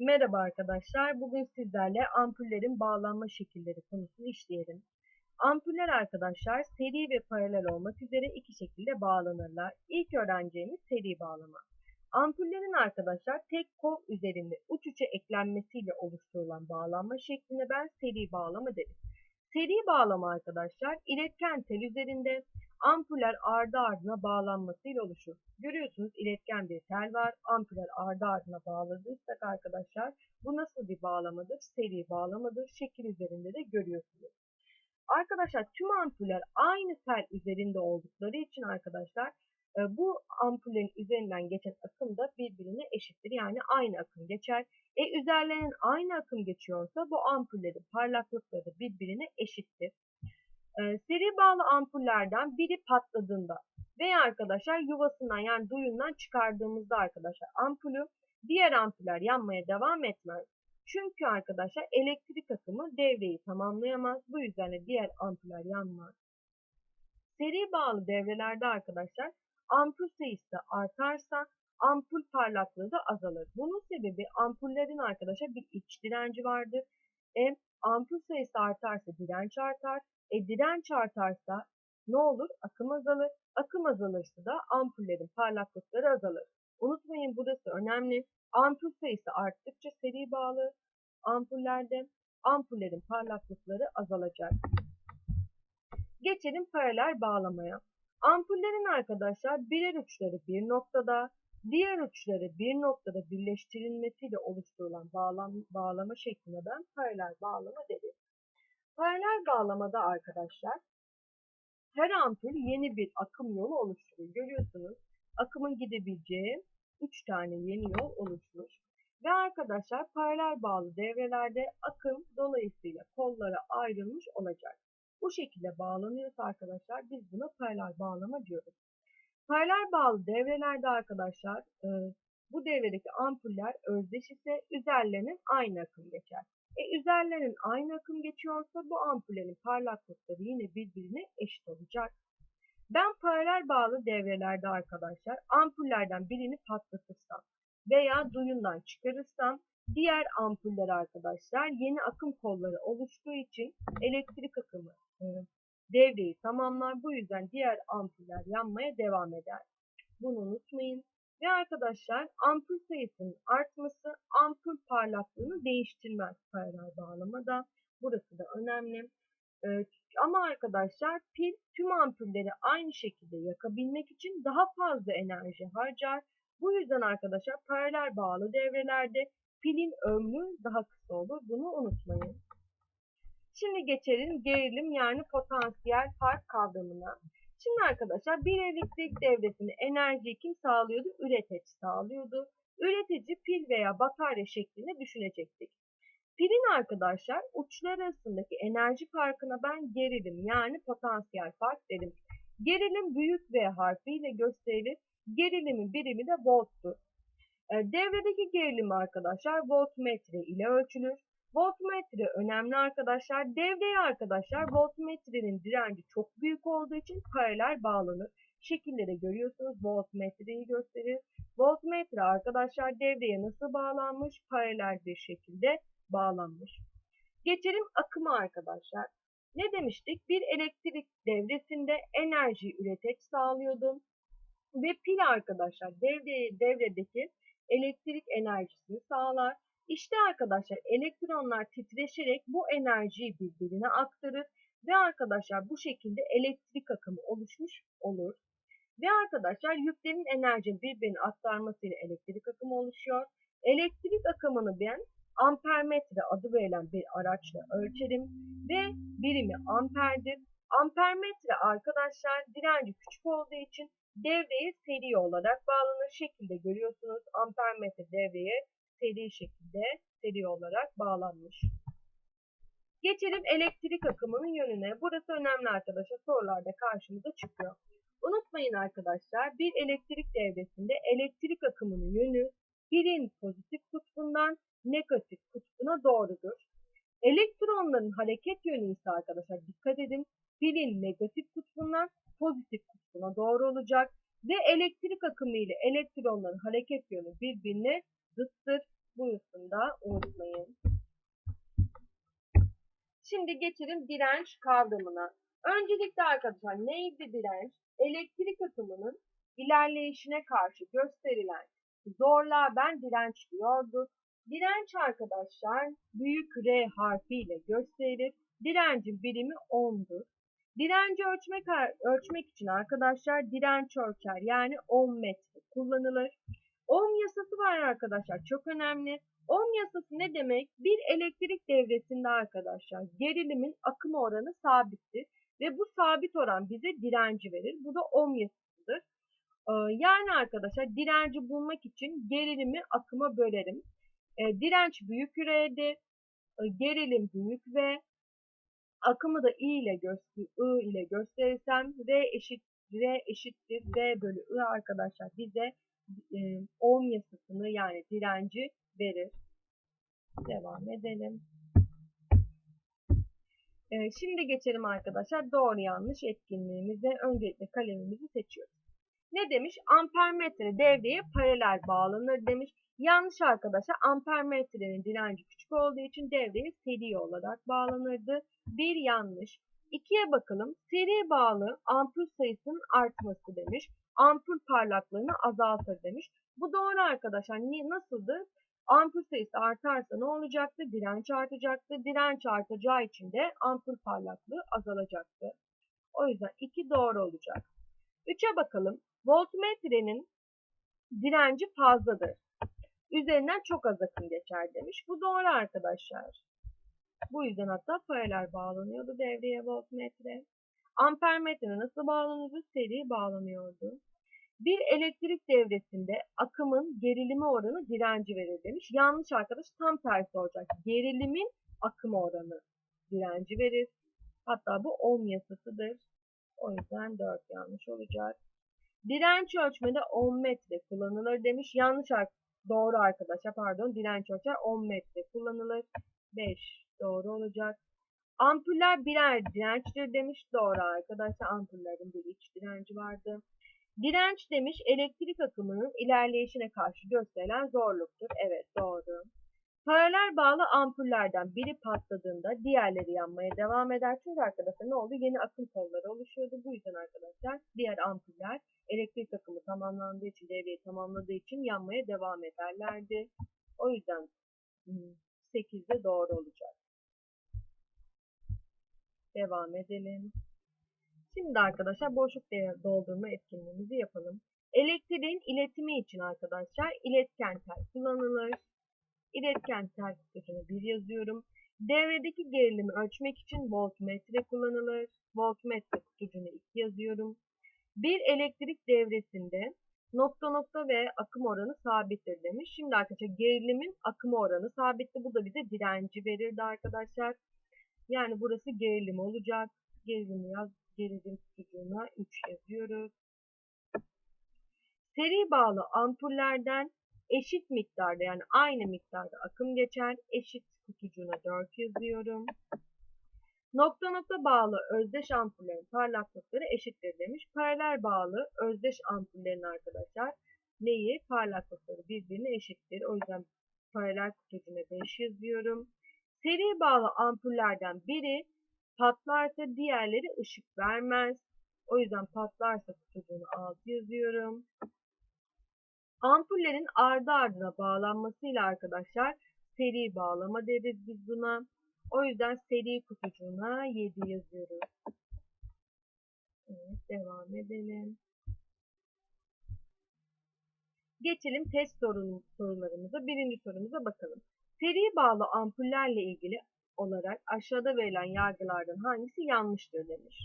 Merhaba arkadaşlar. Bugün sizlerle ampullerin bağlanma şekilleri konusunu işleyelim. Ampuller arkadaşlar seri ve paralel olmak üzere iki şekilde bağlanırlar. İlk öğreneceğimiz seri bağlama. Ampullerin arkadaşlar tek kol üzerinde uç uça eklenmesiyle oluşturulan bağlanma şekline ben seri bağlama derim. Seri bağlama arkadaşlar iletken tel üzerinde ampuller ardı ardına bağlanmasıyla oluşur. Görüyorsunuz iletken bir tel var. Ampuller ardı ardına bağladıysak arkadaşlar bu nasıl bir bağlamadır? Seri bağlamadır. Şekil üzerinde de görüyorsunuz. Arkadaşlar tüm ampuller aynı tel üzerinde oldukları için arkadaşlar e, bu ampullerin üzerinden geçen akım da birbirine eşittir. Yani aynı akım geçer. E üzerlerinin aynı akım geçiyorsa bu ampullerin parlaklıkları birbirine eşittir. E, seri bağlı ampullerden biri patladığında veya arkadaşlar yuvasından yani duyundan çıkardığımızda arkadaşlar ampulü diğer ampuller yanmaya devam etmez. Çünkü arkadaşlar elektrik akımı devreyi tamamlayamaz. Bu yüzden de diğer ampuller yanmaz. Seri bağlı devrelerde arkadaşlar ampul sayısı artarsa ampul parlaklığı da azalır. Bunun sebebi ampullerin arkadaşlar bir iç direnci vardır. E, ampul sayısı artarsa direnç artar. E, direnç artarsa ne olur? Akım azalır. Akım azalırsa da ampullerin parlaklıkları azalır. Unutmayın burası önemli. Ampul sayısı arttıkça seri bağlı ampullerde ampullerin parlaklıkları azalacak. Geçelim paralel bağlamaya. Ampullerin arkadaşlar birer uçları bir noktada, diğer uçları bir noktada birleştirilmesiyle oluşturulan bağlam, bağlama şekline ben paralel bağlama derim. Paralel bağlamada arkadaşlar her ampul yeni bir akım yolu oluşturuyor. Görüyorsunuz akımın gidebileceği 3 tane yeni yol oluşmuş. Ve arkadaşlar paralel bağlı devrelerde akım dolayısıyla kollara ayrılmış olacak. Bu şekilde bağlanıyorsa arkadaşlar biz buna paralel bağlama diyoruz. Paralel bağlı devrelerde arkadaşlar e, bu devredeki ampuller özdeş ise üzerlerinin aynı akım geçer. E üzerlerinin aynı akım geçiyorsa bu ampullerin parlaklıkları yine birbirine eşit olacak. Ben paralel bağlı devrelerde arkadaşlar ampullerden birini patlatırsam veya duyundan çıkarırsam diğer ampuller arkadaşlar yeni akım kolları oluştuğu için elektrik akımı e, devreyi tamamlar. Bu yüzden diğer ampuller yanmaya devam eder. Bunu unutmayın. Ve arkadaşlar ampul sayısının artması ampul parlaklığını değiştirmez paralel bağlamada. Burası da önemli. Ee, ama arkadaşlar pil tüm ampulleri aynı şekilde yakabilmek için daha fazla enerji harcar. Bu yüzden arkadaşlar paralel bağlı devrelerde pilin ömrü daha kısa olur. Bunu unutmayın. Şimdi geçelim gerilim yani potansiyel fark kavramına. Şimdi arkadaşlar bir elektrik devresinde enerjiyi kim sağlıyordu? Üretici sağlıyordu. Üretici pil veya batarya şeklinde düşünecektik. Pilin arkadaşlar uçlar arasındaki enerji farkına ben gerilim yani potansiyel fark dedim. Gerilim büyük V harfiyle gösterilir. Gerilimin birimi de volttur. E, devredeki gerilim arkadaşlar voltmetre ile ölçülür. Voltmetre önemli arkadaşlar. Devreye arkadaşlar voltmetrenin direnci çok büyük olduğu için paralel bağlanır. Şekillere görüyorsunuz voltmetreyi gösterir. Voltmetre arkadaşlar devreye nasıl bağlanmış? Paralel bir şekilde bağlanmış. Geçelim akıma arkadaşlar. Ne demiştik? Bir elektrik devresinde enerji üreteç sağlıyordu. Ve pil arkadaşlar devre, devredeki elektrik enerjisini sağlar. İşte arkadaşlar elektronlar titreşerek bu enerjiyi birbirine aktarır ve arkadaşlar bu şekilde elektrik akımı oluşmuş olur. Ve arkadaşlar yüklerin enerji birbirine aktarmasıyla elektrik akımı oluşuyor. Elektrik akımını ben ampermetre adı verilen bir araçla ölçerim ve birimi amperdir. Ampermetre arkadaşlar direnci küçük olduğu için devreye seri olarak bağlanır şekilde görüyorsunuz. Ampermetre devreye seri şekilde seri olarak bağlanmış. Geçelim elektrik akımının yönüne. Burası önemli arkadaşlar. Sorularda karşımıza çıkıyor. Unutmayın arkadaşlar bir elektrik devresinde elektrik akımının yönü pilin pozitif kutbundan negatif kutbuna doğrudur. Elektronların hareket yönü ise arkadaşlar dikkat edin pilin negatif kutbundan pozitif kutbuna doğru olacak ve elektrik akımı ile elektronların hareket yönü birbirine zıttır. Buyursun da unutmayın. Şimdi geçelim direnç kavramına. Öncelikle arkadaşlar neydi direnç? Elektrik akımının ilerleyişine karşı gösterilen zorluğa ben direnç diyorduk. Direnç arkadaşlar büyük R harfiyle gösterilir. Direncin birimi ohm'dur. Direnci ölçmek, ölçmek için arkadaşlar direnç ölçer yani ohm metre kullanılır. Ohm yasası var arkadaşlar çok önemli. Ohm yasası ne demek? Bir elektrik devresinde arkadaşlar gerilimin akım oranı sabittir. Ve bu sabit oran bize direnci verir. Bu da ohm yasasıdır. Yani arkadaşlar direnci bulmak için gerilimi akıma bölerim. Direnç büyük R'dir. Gerilim büyük V. Akımı da I ile, göster I ile gösterirsem R eşit R eşittir V bölü I arkadaşlar bize e, ohm yasasını yani direnci verir. Devam edelim. E, şimdi geçelim arkadaşlar doğru yanlış etkinliğimize. Öncelikle kalemimizi seçiyoruz. Ne demiş? Ampermetre devreye paralel bağlanır demiş. Yanlış arkadaşlar. Ampermetrenin direnci küçük olduğu için devreye seri olarak bağlanırdı. Bir yanlış. İkiye bakalım. Seri bağlı ampul sayısının artması demiş. Ampul parlaklığını azaltır demiş. Bu doğru arkadaşlar. Nasıldı? Ampul sayısı artarsa ne olacaktı? Direnç artacaktı. Direnç artacağı için de ampul parlaklığı azalacaktı. O yüzden 2 doğru olacak. 3'e bakalım. Voltmetrenin direnci fazladır. Üzerinden çok az akım geçer demiş. Bu doğru arkadaşlar. Bu yüzden hatta paralel bağlanıyordu devreye voltmetre. Ampermetre nasıl bağlanıyordu? Seri bağlanıyordu. Bir elektrik devresinde akımın gerilimi oranı direnci verir demiş. Yanlış arkadaş tam tersi olacak. Gerilimin akım oranı direnci verir. Hatta bu ohm yasasıdır. O yüzden 4 yanlış olacak. Direnç ölçmede ohm metre kullanılır demiş. Yanlış doğru arkadaşlar pardon direnç ölçer ohm metre kullanılır. 5 doğru olacak. Ampuller birer dirençtir demiş. Doğru arkadaşlar ampullerin bir iç direnci vardı. Direnç demiş elektrik akımının ilerleyişine karşı gösterilen zorluktur. Evet doğru. Paralel bağlı ampullerden biri patladığında diğerleri yanmaya devam eder. Çünkü arkadaşlar ne oldu? Yeni akım kolları oluşuyordu. Bu yüzden arkadaşlar diğer ampuller elektrik akımı tamamlandığı için, devreyi tamamladığı için yanmaya devam ederlerdi. O yüzden 8'de hmm, doğru olacak. Devam edelim. Şimdi arkadaşlar boşluk doldurma etkinliğimizi yapalım. Elektriğin iletimi için arkadaşlar iletken tel kullanılır. İletken tel kutusunu 1 yazıyorum. Devredeki gerilimi ölçmek için voltmetre kullanılır. Voltmetre kutucuğunu 2 yazıyorum. Bir elektrik devresinde nokta nokta ve akım oranı sabittir demiş. Şimdi arkadaşlar gerilimin akım oranı sabitti. Bu da bize direnci verirdi arkadaşlar. Yani burası gerilim olacak. Gerilimi yaz, gerilim kutucuğuna 3 yazıyoruz. Seri bağlı ampullerden eşit miktarda yani aynı miktarda akım geçer. Eşit kutucuğuna 4 yazıyorum. Nokta nokta bağlı özdeş ampullerin parlaklıkları eşittir demiş. Paralel bağlı özdeş ampullerin arkadaşlar neyi? Parlaklıkları birbirine eşittir. O yüzden paralel kutucuğuna 5 yazıyorum. Seri bağlı ampullerden biri patlarsa diğerleri ışık vermez. O yüzden patlarsa kutucuğuna 6 yazıyorum. Ampullerin ardı ardına bağlanmasıyla arkadaşlar seri bağlama deriz biz buna. O yüzden seri kutucuğuna 7 yazıyoruz. Evet devam edelim. Geçelim test sorun, sorularımıza. Birinci sorumuza bakalım. Seri bağlı ampullerle ilgili olarak aşağıda verilen yargılardan hangisi yanlıştır demiş.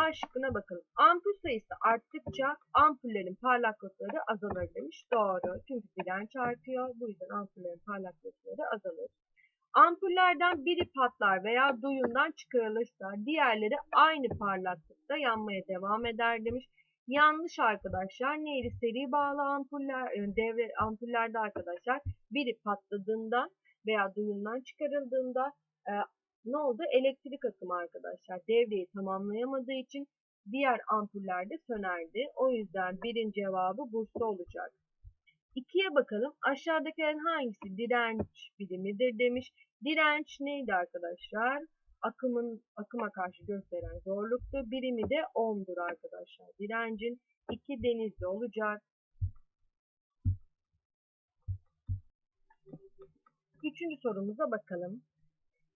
A şıkkına bakın. Ampul sayısı arttıkça ampullerin parlaklıkları azalır demiş. Doğru. Çünkü direnç artıyor. Bu yüzden ampullerin parlaklıkları azalır. Ampullerden biri patlar veya duyundan çıkarılırsa diğerleri aynı parlaklıkta yanmaya devam eder demiş. Yanlış arkadaşlar. Neydi? Seri bağlı ampuller, e, devre ampullerde arkadaşlar biri patladığında veya duyundan çıkarıldığında e, ne oldu? Elektrik akımı arkadaşlar devreyi tamamlayamadığı için diğer ampullerde sönerdi. O yüzden birin cevabı Bursa olacak. 2'ye bakalım. Aşağıdakilerin hangisi direnç birimidir demiş. Direnç neydi arkadaşlar? Akımın akıma karşı gösteren zorluktu. Birimi de ohm'dur arkadaşlar. Direncin 2 denizli olacak. Üçüncü sorumuza bakalım.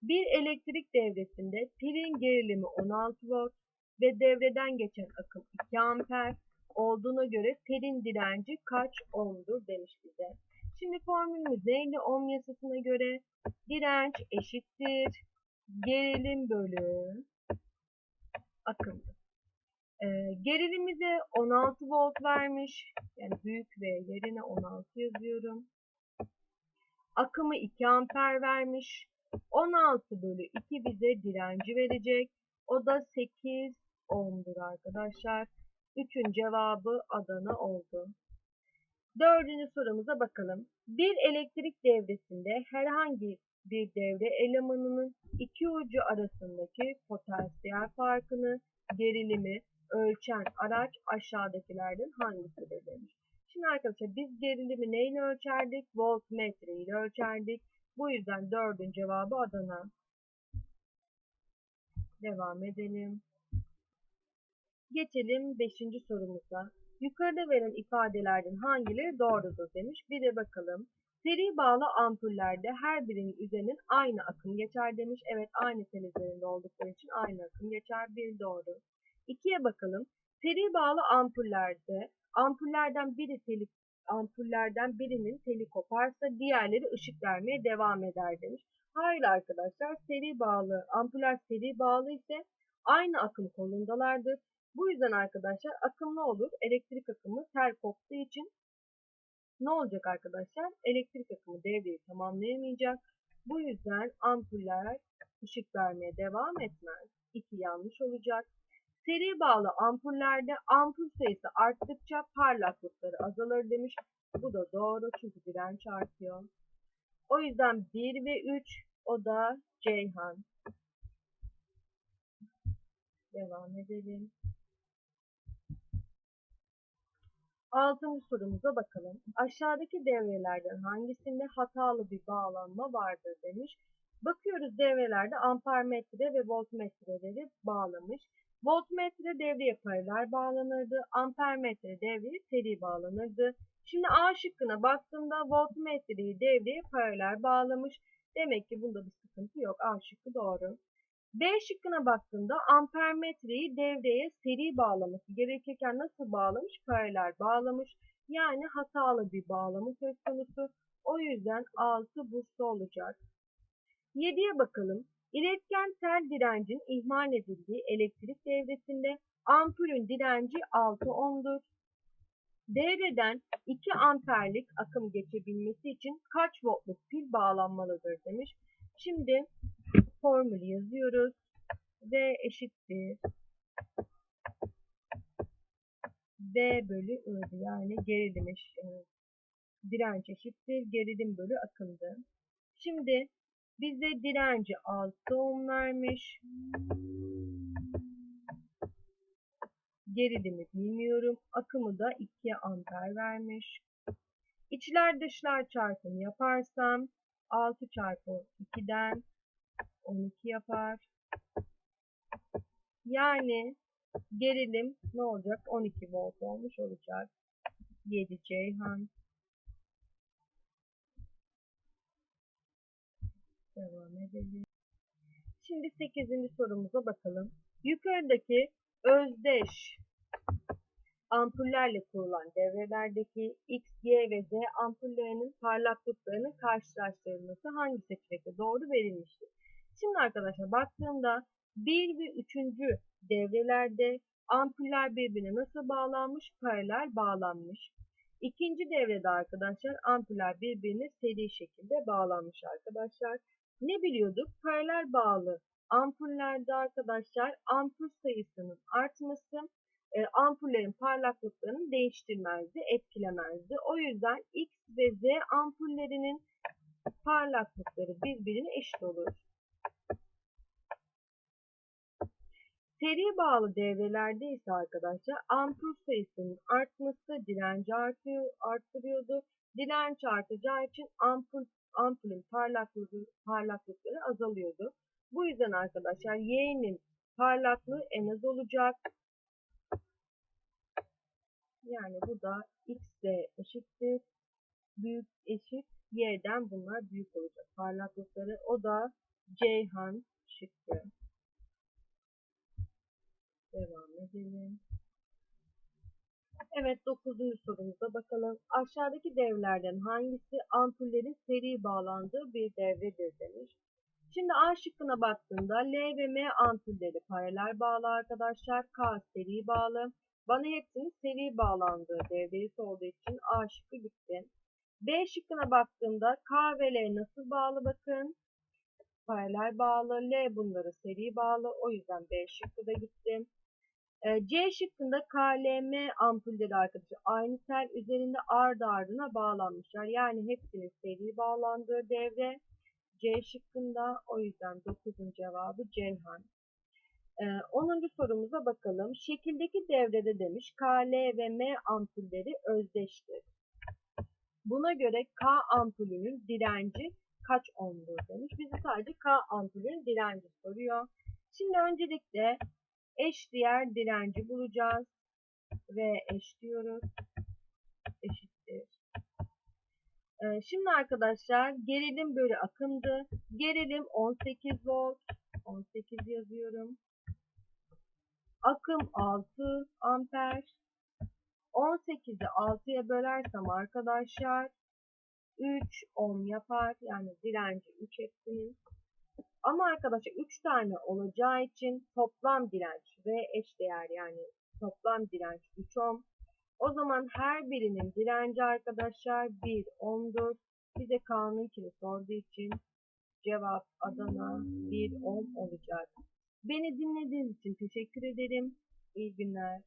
Bir elektrik devresinde pilin gerilimi 16 volt ve devreden geçen akım 2 amper olduğuna göre pilin direnci kaç ohm'dur demiş bize. Şimdi formülümüz neydi? Ohm yasasına göre direnç eşittir gerilim bölü akımdır. Ee, gerilimi 16 volt vermiş. Yani büyük V yerine 16 yazıyorum. Akımı 2 amper vermiş. 16 bölü 2 bize direnci verecek. O da 8 ohm'dur arkadaşlar. Üçün cevabı Adana oldu. Dördüncü sorumuza bakalım. Bir elektrik devresinde herhangi bir devre elemanının iki ucu arasındaki potansiyel farkını, gerilimi ölçen araç aşağıdakilerden hangisidir demiş. Şimdi arkadaşlar biz gerilimi neyle ölçerdik? Voltmetre ile ölçerdik. Bu yüzden dördün cevabı Adana. Devam edelim. Geçelim 5. sorumuza. Yukarıda verilen ifadelerden hangileri doğrudur demiş. Bir de bakalım. Seri bağlı ampullerde her birinin üzerinin aynı akım geçer demiş. Evet aynı tel üzerinde oldukları için aynı akım geçer. Bir doğru. İkiye bakalım. Seri bağlı ampullerde ampullerden biri teli, ampullerden birinin teli koparsa diğerleri ışık vermeye devam eder demiş. Hayır arkadaşlar seri bağlı ampuller seri bağlı ise aynı akım kolundalardır. Bu yüzden arkadaşlar akım ne olur? Elektrik akımı tel koptuğu için ne olacak arkadaşlar? Elektrik akımı devreyi tamamlayamayacak. Bu yüzden ampuller ışık vermeye devam etmez. İki yanlış olacak. Seri bağlı ampullerde ampul sayısı arttıkça parlaklıkları azalır demiş. Bu da doğru çünkü direnç artıyor. O yüzden 1 ve 3 o da Ceyhan. Devam edelim. Altıncı sorumuza bakalım. Aşağıdaki devrelerden hangisinde hatalı bir bağlanma vardır demiş. Bakıyoruz devrelerde ampermetre ve voltmetreleri bağlamış. Voltmetre devreye paralel bağlanırdı. Ampermetre devreye seri bağlanırdı. Şimdi A şıkkına baktığımda voltmetreyi devreye paralel bağlamış. Demek ki bunda bir sıkıntı yok. A şıkkı doğru. B şıkkına baktığımda ampermetreyi devreye seri bağlaması gerekirken nasıl bağlamış? Paralel bağlamış. Yani hatalı bir bağlama söz konusu. O yüzden 6 Bursa olacak. 7'ye bakalım. İletken tel direncin ihmal edildiği elektrik devresinde ampulün direnci 6 ohm'dur. Devreden 2 amperlik akım geçebilmesi için kaç voltluk pil bağlanmalıdır demiş. Şimdi formülü yazıyoruz. V eşittir. V bölü I'dı. Yani gerilim eşittir. Direnç eşittir. Gerilim bölü akımdı. Şimdi bize direnci 6 ohm vermiş. Gerilimi bilmiyorum. Akımı da 2 amper vermiş. İçler dışlar çarpımı yaparsam 6 çarpı 2'den 12 yapar. Yani gerilim ne olacak? 12 volt olmuş olacak. 7 Ceyhan. Devam edelim. Şimdi 8. sorumuza bakalım. Yukarıdaki özdeş ampullerle kurulan devrelerdeki X, Y ve Z ampullerinin parlaklıklarının karşılaştırılması hangi seçenekte doğru verilmiştir? Şimdi arkadaşlar baktığımda 1 ve 3. devrelerde ampuller birbirine nasıl bağlanmış? Paralel bağlanmış. İkinci devrede arkadaşlar ampuller birbirine seri şekilde bağlanmış arkadaşlar. Ne biliyorduk? Paralel bağlı ampullerde arkadaşlar ampul sayısının artması e, ampullerin parlaklıklarını değiştirmezdi, etkilemezdi. O yüzden X ve Z ampullerinin parlaklıkları birbirine eşit olur. Seri bağlı devrelerde ise arkadaşlar ampul sayısının artması direnci artıyor, arttırıyordu. Direnç artacağı için ampul, ampulün parlaklığı, parlaklıkları azalıyordu. Bu yüzden arkadaşlar Y'nin parlaklığı en az olacak. Yani bu da x de eşittir. Büyük eşit y'den bunlar büyük olacak. Parlaklıkları o da Ceyhan şıkkı. Devam edelim. Evet 9. sorumuza bakalım. Aşağıdaki devlerden hangisi ampullerin seri bağlandığı bir devredir demiş. Şimdi A şıkkına baktığımda L ve M ampulleri paralel bağlı arkadaşlar. K seri bağlı. Bana hepsinin seri bağlandığı devreyi olduğu için A şıkkı gitti. B şıkkına baktığımda K ve L nasıl bağlı bakın. Paralel bağlı. L bunları seri bağlı. O yüzden B şıkkı da gitti. C şıkkında KLM ampulleri arkadaşlar aynı tel üzerinde ardı ardına bağlanmışlar. Yani hepsinin seri bağlandığı devre C şıkkında. O yüzden 9. cevabı Ceyhan. Ee, 10. sorumuza bakalım. Şekildeki devrede demiş KL ve M ampulleri özdeştir. Buna göre K ampulünün direnci kaç ohmdur demiş. Bizi sadece K ampulünün direnci soruyor. Şimdi öncelikle eş diğer direnci bulacağız. Ve eş diyoruz. Eşittir. Ee, şimdi arkadaşlar gerilim bölü akımdı. Gerilim 18 volt. 18 yazıyorum. Akım 6 amper. 18'i 6'ya bölersem arkadaşlar 3 ohm yapar. Yani direnci 3 hepsinin. Ama arkadaşlar 3 tane olacağı için toplam direnç ve eşdeğer yani toplam direnç 3 ohm. O zaman her birinin direnci arkadaşlar 1 ohm'dur. Bize K'nınkini sorduğu için cevap Adana 1 ohm olacak. Beni dinlediğiniz için teşekkür ederim. İyi günler.